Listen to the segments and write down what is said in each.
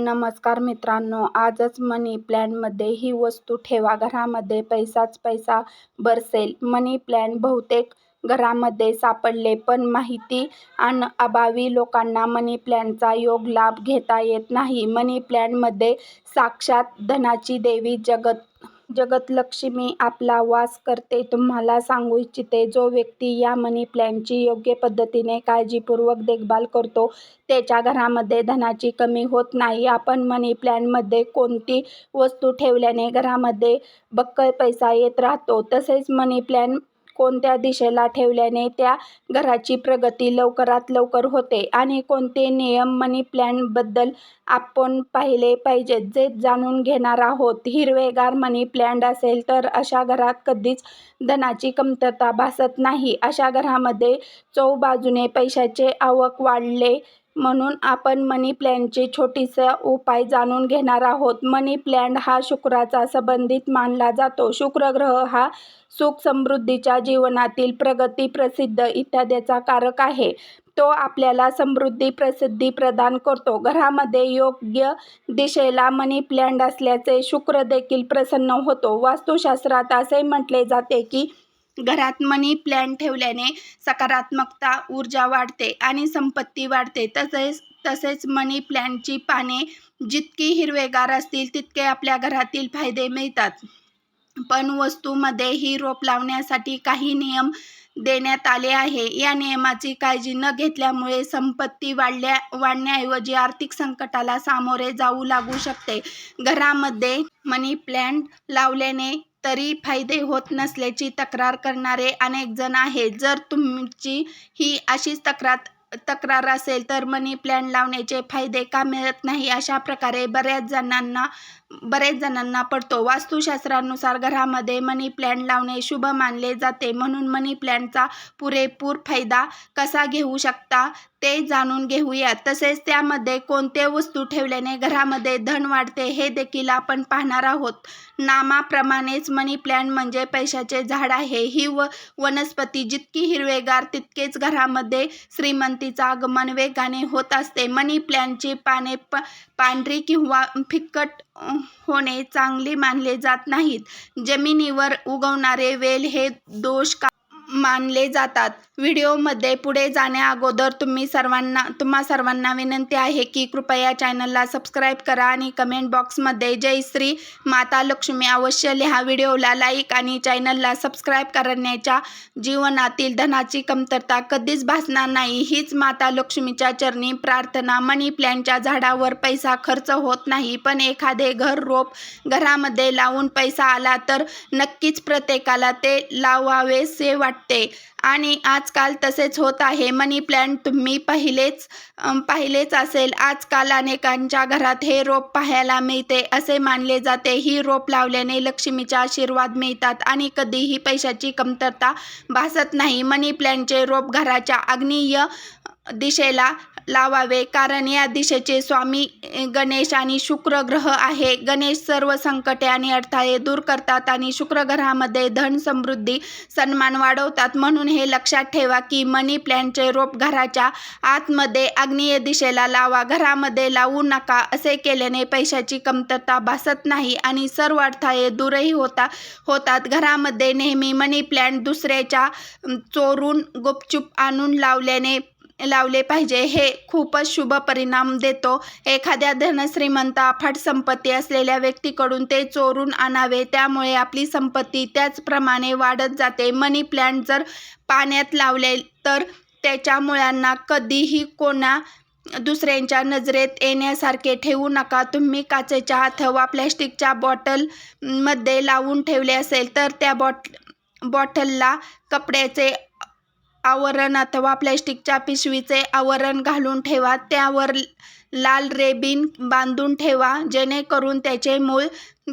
नमस्कार मित्रांनो आजच मनी प्लॅनमध्ये ही वस्तू ठेवा. घरामध्ये पैसाच पैसा बरसेल. मनी प्लॅन बहुतेक घरामध्ये सापडले पण माहिती आणि अभावी लोकांना मनी प्लॅनचा योग लाभ घेता येत नाही. मनी प्लॅनमध्ये साक्षात धनाची देवी जगत जगतलक्ष्मी आपला वास करते. तुम्हाला सांगू इच्छिते जो व्यक्ती या मनी प्लॅनची योग्य पद्धतीने काळजीपूर्वक देखभाल करतो त्याच्या घरामध्ये धनाची कमी होत नाही. आपण मनी प्लॅनमध्ये कोणती वस्तू ठेवल्याने घरामध्ये बक्कळ पैसा येत राहतो तसेच मनी प्लॅन कोणत्या दिशेला ठेवल्याने त्या घराची प्रगती लवकरात लवकर होते आणि कोणते नियम मनी प्लॅनबद्दल आपण पाहिले पाहिजेत जे जाणून घेणार आहोत. हिरवेगार मनी प्लॅन असेल तर अशा घरात कधीच धनाची कमतरता भासत नाही. अशा घरामध्ये चौबाजूने पैशाचे आवक वाढले म्हणून आपण मनी प्लॅनचे छोटीसा उपाय जाणून घेणार आहोत. मनी प्लॅन हा शुक्राचा संबंधित मानला जातो. शुक्र ग्रह हा सुख समृद्धीच्या जीवनातील प्रगती प्रसिद्ध इत्यादीचा कारक आहे. तो आपल्याला समृद्धी प्रसिद्धी प्रदान करतो. घरामध्ये योग्य दिशेला मनी प्लॅन असल्याचे शुक्र देखील प्रसन्न होतो. वास्तुशास्त्रात असे म्हटले जाते की घरात मनी प्लॅन ठेवल्याने सकारात्मकता ऊर्जा वाढते आणि संपत्ती वाढते. तसेच तसेच मनी प्लॅनची पाने जितकी हिरवेगार असतील तितके आपल्या घरातील फायदे मिळतात. पण वस्तूमध्ये ही रोप लावण्यासाठी काही नियम देण्यात आले आहे. या नियमाची काळजी न घेतल्यामुळे संपत्ती वाढल्या वाढण्याऐवजी आर्थिक संकटाला सामोरे जाऊ लागू शकते. घरामध्ये मनी प्लॅन लावल्याने तरी फायदे होत नसल्याची तक्रार करणारे अनेक जण आहेत. जर तुमची ही अशीच तक्रार तक्रार असेल तर मनी प्लॅन लावण्याचे फायदे का मिळत नाही? अशा प्रकारे बऱ्याच जणांना बरेच जणांना पडतो. वास्तुशास्त्रानुसार घरामध्ये मनी प्लॅन लावणे शुभ मानले जाते. म्हणून मनी प्लॅनचा पुरेपूर फायदा कसा घेऊ शकता ते जाणून घेऊया तसेच त्यामध्ये कोणते वस्तू ठेवल्याने घरामध्ये धन वाढते हे देखील आपण पाहणार आहोत. नामाप्रमाणेच मनी प्लॅन म्हणजे पैशाचे झाड आहे. ही व वनस्पती जितकी हिरवेगार तितकेच घरामध्ये श्रीमंतीचा आगमन वेगाने होत असते. मनी प्लॅनची पाने प पांढरी किंवा फिक्कट होणे चांगले मानले जात नाहीत. जमिनीवर उगवणारे वेल हे दोष का मानले जातात. व्हिडिओमध्ये पुढे जाण्याअगोदर तुम्ही सर्वांना तुम्हा सर्वांना विनंती आहे की कृपया चॅनलला सबस्क्राईब करा आणि कमेंट बॉक्समध्ये जय श्री माता लक्ष्मी अवश्य लिहा व्हिडिओला लाईक आणि चॅनलला सबस्क्राईब करण्याच्या जीवनातील धनाची कमतरता कधीच भासणार नाही. हीच माता लक्ष्मीच्या चरणी प्रार्थना मनी प्लॅनच्या झाडावर पैसा खर्च होत नाही. पण एखादे घर रोप घरामध्ये लावून पैसा आला तर नक्कीच प्रत्येकाला ते लावावेसे वाटते. आणि आजकाल तसेच होत आहे. मनी प्लॅन तुम्ही पहिलेच पाहिलेच असेल. आजकाल अनेकांच्या घरात हे रोप पाहायला मिळते. असे मानले जाते. ही रोप लावल्याने लक्ष्मीचे आशीर्वाद मिळतात आणि कधीही पैशाची कमतरता भासत नाही. मनी प्लॅनचे रोप घराच्या आग्नेय दिशेला लावावे. कारण या दिशेचे स्वामी गणेश आणि शुक्र ग्रह आहे. गणेश सर्व संकटे आणि अडथळे दूर करतात आणि शुक्र ग्रहामध्ये धन समृद्धी सन्मान वाढवतात. म्हणून हे लक्षात ठेवा की मनी प्लॅनचे रोप घराच्या आतमध्ये आग्नेय दिशेला लावा. घरामध्ये लावू नका. असे केल्याने पैशाची कमतरता भासत नाही आणि सर्व अडथळे दूरही होता होतात. घरामध्ये नेहमी मनी प्लॅन दुसऱ्याच्या चोरून गुपचूप आणून लावल्याने लावले पाहिजे. हे खूपच शुभ परिणाम देतो. एखाद्या धनश्रीमंत अफाट संपत्ती असलेल्या व्यक्तीकडून ते चोरून आणावे. त्यामुळे आपली संपत्ती त्याचप्रमाणे वाढत जाते. मनी प्लॅन्ट जर पाण्यात लावले तर त्याच्या मुळांना कधीही कोणा दुसऱ्यांच्या नजरेत येण्यासारखे ठेवू नका. तुम्ही काचेच्या अथवा प्लॅस्टिकच्या बॉटलमध्ये लावून ठेवले असेल तर त्या बॉट बॉटलला कपड्याचे आवरण अथवा प्लॅस्टिकच्या पिशवीचे आवरण घालून ठेवा. त्यावर लाल रेबीन बांधून ठेवा जेणेकरून त्याचे मूळ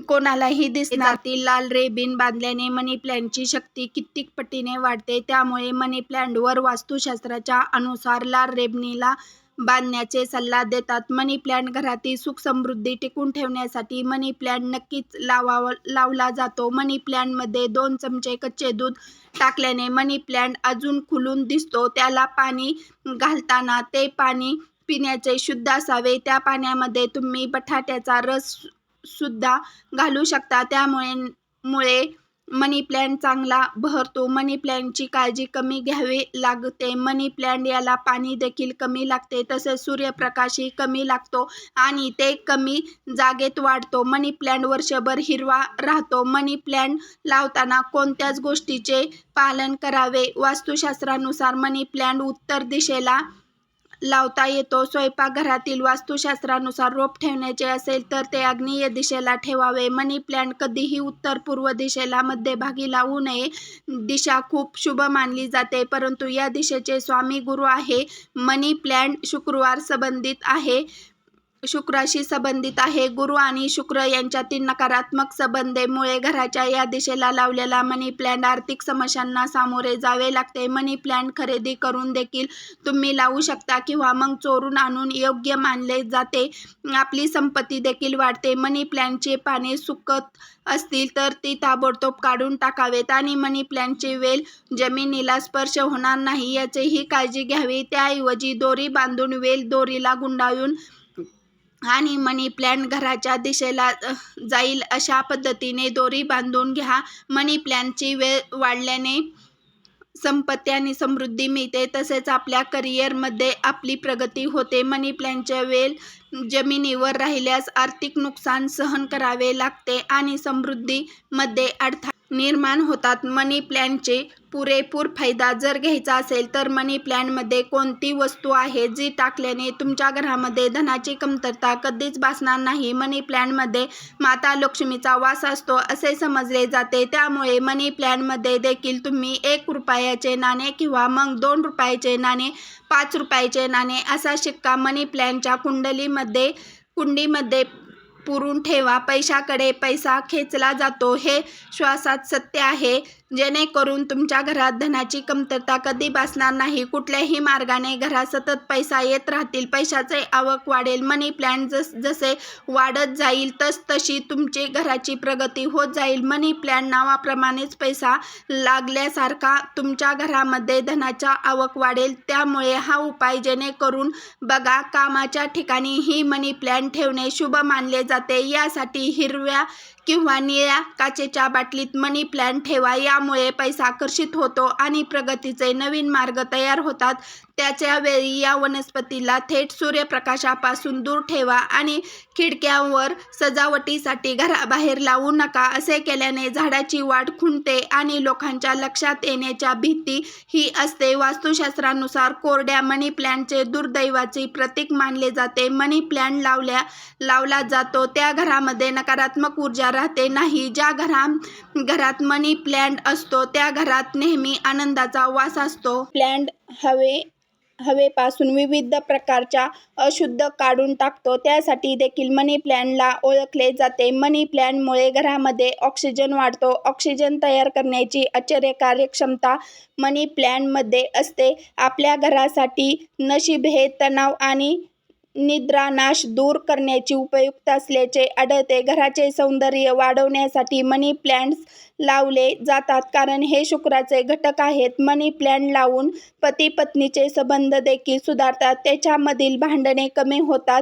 कोणालाही दिसणार ती लाल रेबीन बांधल्याने मनी प्लॅनची शक्ती कित्येक पटीने वाढते. त्यामुळे मनी प्लॅनवर वास्तुशास्त्राच्या अनुसार लाल रेबनीला बांधण्याचे सल्ला देतात. मनी प्लॅन घरातील सुख समृद्धी टिकून ठेवण्यासाठी मनी प्लॅन नक्कीच लावावा लावला जातो. मनी प्लॅनमध्ये दोन चमचे कच्चे दूध टाकल्याने मनी प्लॅन अजून खुलून दिसतो. त्याला पाणी घालताना ते पाणी पिण्याचे शुद्ध असावे. त्या पाण्यामध्ये तुम्ही बटाट्याचा रस सुद्धा घालू शकता. त्यामुळे मुळे मनी प्लॅन्ट चांगला बहरतो मनी प्लॅन्टची काळजी कमी घ्यावी लागते. मनी प्लॅन्ट याला पाणी देखील कमी लागते. तसेच सूर्यप्रकाशही कमी लागतो आणि ते कमी जागेत वाढतो. मनी प्लॅन्ट वर्षभर हिरवा राहतो. मनी प्लॅन्ट लावताना कोणत्याच गोष्टीचे पालन करावे. वास्तुशास्त्रानुसार मनी प्लॅन्ट उत्तर दिशेला लावता येतो. स्वयंपाकघरातील वास्तुशास्त्रानुसार रोप ठेवण्याचे असेल तर ते आग्नेय दिशेला ठेवावे. मनी प्लॅन्ट कधीही उत्तर पूर्व दिशेला मध्यभागी लावू नये. दिशा खूप शुभ मानली जाते परंतु या दिशेचे स्वामी गुरु आहे. मनी प्लॅन्ट शुक्रवार संबंधित आहे. शुक्राशी संबंधित आहे. गुरु आणि शुक्र यांच्यातील नकारात्मक संबंधेमुळे घराच्या या दिशेला लावलेला मनी प्लॅन आर्थिक समस्यांना सामोरे जावे लागते. मनी प्लॅन खरेदी करून देखील तुम्ही लावू शकता किंवा मग चोरून आणून योग्य मानले जाते. आपली संपत्ती देखील वाढते. मनी प्लॅन्टचे पाने सुकत असतील तर ती ताबडतोब काढून टाकावेत आणि मनी प्लॅन्टची वेल जमिनीला स्पर्श होणार नाही याचीही काळजी घ्यावी. त्याऐवजी दोरी बांधून वेल दोरीला गुंडाळून आणि मनी प्लॅन्ट घराच्या दिशेला जाईल अशा पद्धतीने दोरी बांधून घ्या. मनी प्लॅनची वेळ वाढल्याने संपत्ती आणि समृद्धी मिळते. तसेच आपल्या करिअरमध्ये आपली प्रगती होते. मनी प्लॅनच्या वेल जमिनीवर राहिल्यास आर्थिक नुकसान सहन करावे लागते आणि समृद्धीमध्ये अडथळा निर्माण होतात. मनी प्लॅनचे पुरेपूर फायदा जर घ्यायचा असेल तर मनी प्लॅनमध्ये कोणती वस्तू आहे जी टाकल्याने तुमच्या घरामध्ये धनाची कमतरता कधीच भासणार नाही? मनी प्लॅनमध्ये माता लक्ष्मीचा वास असतो असे समजले जाते. त्यामुळे मनी प्लॅनमध्ये देखील तुम्ही एक रुपयाचे नाणे किंवा मग दोन रुपयाचे नाणे पाच रुपयाचे नाणे असा शिक्का मनी प्लॅनच्या कुंडलीमध्ये कुंडीमध्ये पुरून ठेवा. पैशाकडे पैसा खेचला जातो हे श्वासात सत्य आहे. जेणेकरून तुमच्या घरात धनाची कमतरता कधी भासणार नाही. कुठल्याही मार्गाने घरात सतत पैसा येत राहतील. पैशाचे आवक वाढेल. मनी प्लॅन जस जसे वाढत जाईल तस तशी तुमची घराची प्रगती होत जाईल. मनी प्लॅन नावाप्रमाणेच पैसा लागल्यासारखा तुमच्या घरामध्ये धनाचा आवक वाढेल. त्यामुळे हा उपाय जेणेकरून बघा कामाच्या ठिकाणी ही मनी प्लॅन ठेवणे शुभ मानले जाते. यासाठी हिरव्या किंवा निळ्या काचेच्या बाटलीत मनी प्लॅन ठेवा यामुळे पैसा आकर्षित होतो आणि प्रगतीचे नवीन मार्ग तयार होतात. त्याच्या वेळी या वनस्पतीला थेट सूर्यप्रकाशापासून दूर ठेवा आणि खिडक्यांवर सजावटीसाठी घराबाहेर लावू नका. असे केल्याने झाडाची वाढ खुंटते आणि लोकांच्या लक्षात येण्याच्या भीती ही असते. वास्तुशास्त्रानुसार कोरड्या मनी प्लॅनचे दुर्दैवाचे प्रतीक मानले जाते. मनी प्लॅन लावल्या लावला जातो. त्या घरामध्ये नकारात्मक ऊर्जा राहते नाही. ज्या घरा घरात मनी प्लॅन्ट असतो त्या घरात नेहमी आनंदाचा वास असतो. प्लॅन्ट हवे हवेपासून विविध प्रकारच्या अशुद्ध काढून टाकतो. त्यासाठी देखील मनी प्लॅनला ओळखले जाते. मनी प्लॅनमुळे घरामध्ये ऑक्सिजन वाढतो. ऑक्सिजन तयार करण्याची आश्चर्य कार्यक्षमता मनी प्लॅनमध्ये असते. आपल्या घरासाठी नशीब हे तणाव आणि निद्रानाश दूर करण्याची उपयुक्त असल्याचे आढळते. घराचे सौंदर्य वाढवण्यासाठी मनी प्लॅन्ट्स लावले जातात. कारण हे शुक्राचे घटक आहेत. मनी प्लॅन्ट लावून पती पत्नीचे संबंध देखील सुधारतात. त्याच्यामधील भांडणे कमी होतात.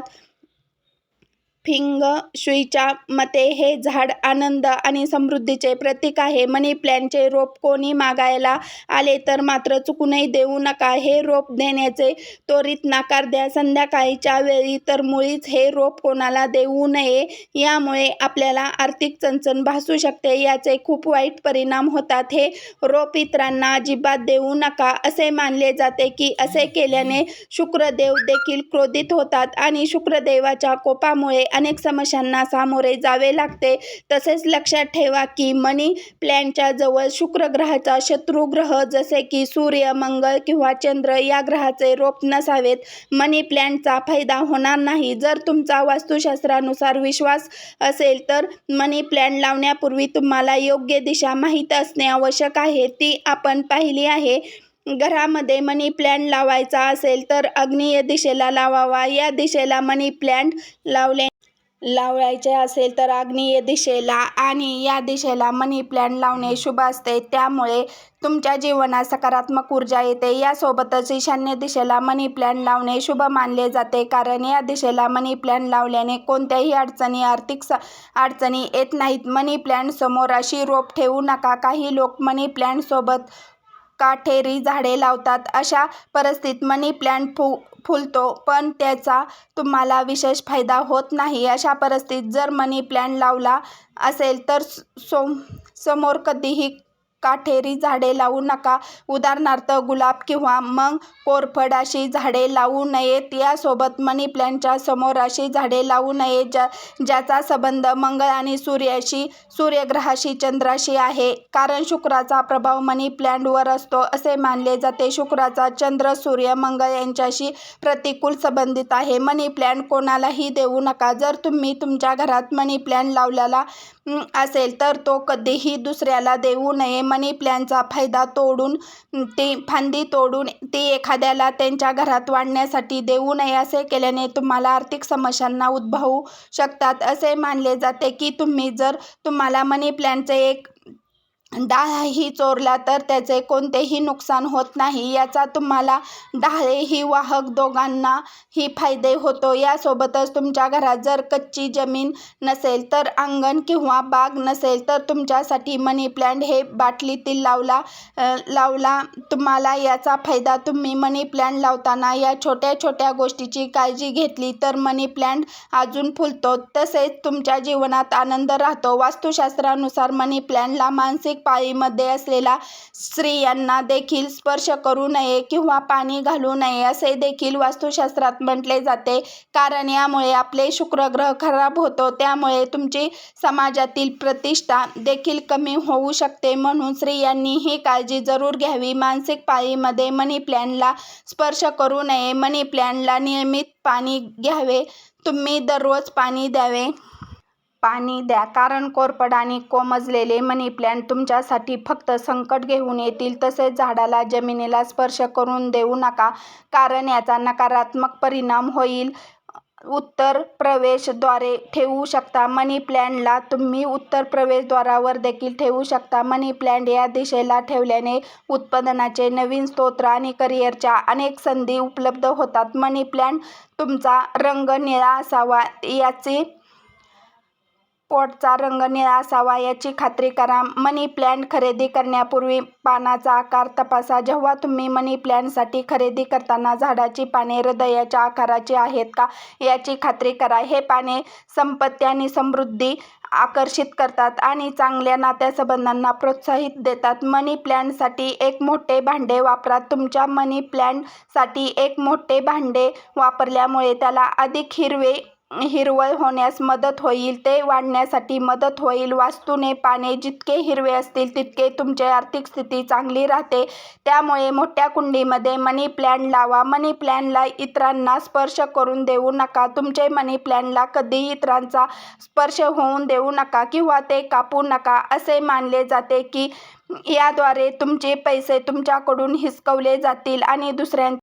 फिंग शुईच्या मते हे झाड आनंद आणि समृद्धीचे प्रतीक आहे. मनी प्लॅनचे रोप कोणी मागायला आले तर मात्र चुकूनही देऊ नका. हे रोप देण्याचे त्वरित नकार द्या. संध्याकाळीच्या वेळी तर मुळीच हे रोप कोणाला देऊ नये यामुळे आपल्याला आर्थिक चणचण भासू शकते. याचे खूप वाईट परिणाम होतात. हे रोप इतरांना अजिबात देऊ नका. असे मानले जाते की असे केल्याने शुक्रदेव देखील क्रोधित होतात आणि शुक्रदेवाच्या कोपामुळे अनेक समस्यांना सामोरे जावे लागते. तसेच लक्षात ठेवा की मनी प्लॅनच्या जवळ शुक्र ग्रहाचा शत्रू ग्रह जसे की सूर्य मंगळ किंवा चंद्र या ग्रहाचे रोप नसावेत. मनी प्लॅनचा फायदा होणार नाही. जर तुमचा वास्तुशास्त्रानुसार विश्वास असेल तर मनी प्लॅन लावण्यापूर्वी तुम्हाला योग्य दिशा माहीत असणे आवश्यक आहे. ती आपण पाहिली आहे. घरामध्ये मनी प्लॅन लावायचा असेल तर अग्नीय दिशेला लावावा. या दिशेला मनी प्लॅन्ट लावले लावायचे असेल तर आग्नेय दिशेला आणि या दिशेला मनी प्लॅन्ट लावणे शुभ असते. त्यामुळे तुमच्या जीवनात सकारात्मक ऊर्जा येते. यासोबतच ईशान्य दिशेला मनी प्लॅन लावणे शुभ मानले जाते. कारण या दिशेला मनी प्लॅन्ट लावल्याने कोणत्याही अडचणी आर्थिक स अडचणी येत नाहीत. मनी प्लॅन समोर अशी रोप ठेवू नका. काही लोक मनी प्लॅनसोबत काटेरी झाडे लावतात. अशा परिस्थितीत मनी प्लॅन्ट फु फुलतो पण त्याचा तुम्हाला विशेष फायदा होत नाही. अशा परिस्थितीत जर मनी प्लॅन्ट लावला असेल तर सो समोर कधीही काटेरी झाडे लावू नका. उदाहरणार्थ गुलाब किंवा मग कोरफड अशी झाडे लावू नयेत. यासोबत मनी प्लॅनच्या समोर अशी झाडे लावू नयेत ज्या ज्याचा संबंध मंगळ आणि सूर्याशी सूर्यग्रहाशी चंद्राशी आहे. कारण शुक्राचा प्रभाव मनी प्लॅनवर असतो असे मानले जाते. शुक्राचा चंद्र सूर्य मंगळ यांच्याशी प्रतिकूल संबंधित आहे. मनी प्लॅन कोणालाही देऊ नका. जर तुम्ही तुमच्या घरात मनी प्लॅन लावलेला असेल तर तो कधीही दुसऱ्याला देऊ नये. मनी प्लॅनचा फायदा तोडून ती फांदी तोडून ती एखाद्याला त्यांच्या घरात वाढण्यासाठी देऊ नये असे केल्याने तुम्हाला आर्थिक समस्यांना उद्भवू शकतात. असे मानले जाते की तुम्ही जर तुम्हाला मनी प्लॅनचे एक डाळही चोरला तर त्याचे कोणतेही नुकसान होत नाही. याचा तुम्हाला डाळेही वाहक दोघांनाही फायदे होतो. यासोबतच तुमच्या घरात जर कच्ची जमीन नसेल तर अंगण किंवा बाग नसेल तर तुमच्यासाठी मनी प्लॅन्ट हे बाटलीतील लावला लावला. तुम्हाला याचा फायदा तुम्ही मनी प्लॅन्ट लावताना या छोट्या छोट्या गोष्टीची काळजी घेतली तर मनी प्लॅन्ट अजून फुलतो. तसेच तुमच्या जीवनात आनंद राहतो. वास्तुशास्त्रानुसार मनी प्लॅनला मानसिक पाळीमध्ये असलेल्या स्त्रियांना देखील स्पर्श करू नये किंवा पाणी घालू नये असे देखील वास्तुशास्त्रात म्हटले जाते. कारण यामुळे आपले शुक्रग्रह खराब होतो त्यामुळे तुमची समाजातील प्रतिष्ठा देखील कमी होऊ शकते. म्हणून स्त्रियांनी ही काळजी जरूर घ्यावी. मानसिक पाळीमध्ये मनी प्लॅनला स्पर्श करू नये. मनी प्लॅनला नियमित पाणी घ्यावे. तुम्ही दररोज पाणी द्यावे. पाणी द्या. कारण कोरफड आणि कोमजलेले मनी प्लॅन्ट तुमच्यासाठी फक्त संकट घेऊन येतील. तसेच झाडाला जमिनीला स्पर्श करून देऊ नका. कारण याचा नकारात्मक परिणाम होईल. उत्तर प्रवेशद्वारे ठेवू शकता. मनी प्लॅनला तुम्ही उत्तर प्रवेशद्वारावर देखील ठेवू शकता. मनी प्लॅन या दिशेला ठेवल्याने उत्पादनाचे नवीन स्तोत्र आणि करिअरच्या अनेक संधी उपलब्ध होतात. मनी प्लॅन तुमचा रंग निळा असावा याची पॉटचा रंग निळा असावा याची खात्री करा. मनी प्लॅन्ट खरेदी करण्यापूर्वी पानाचा आकार तपासा. जेव्हा तुम्ही मनी प्लॅन्टसाठी खरेदी करताना झाडाची पाने हृदयाच्या आकाराची आहेत का याची खात्री करा. हे पाने संपत्ती आणि समृद्धी आकर्षित करतात आणि चांगल्या नात्यासंबंधांना प्रोत्साहित देतात. मनी प्लॅन्टसाठी एक मोठे भांडे वापरा. तुमच्या मनी प्लॅन्टसाठी एक मोठे भांडे वापरल्यामुळे त्याला अधिक हिरवे हिरवळ होण्यास मदत होईल ते वाढण्यासाठी मदत होईल. वास्तूने पाने जितके हिरवे असतील तितके तुमची आर्थिक स्थिती चांगली राहते. त्यामुळे मोठ्या कुंडीमध्ये मनी प्लॅन लावा. मनी प्लॅनला इतरांना स्पर्श करून देऊ नका. तुमचे मनी प्लॅनला कधीही इतरांचा स्पर्श होऊन देऊ नका किंवा ते कापू नका. असे मानले जाते की याद्वारे तुमचे पैसे तुमच्याकडून हिसकवले जातील आणि दुसऱ्यां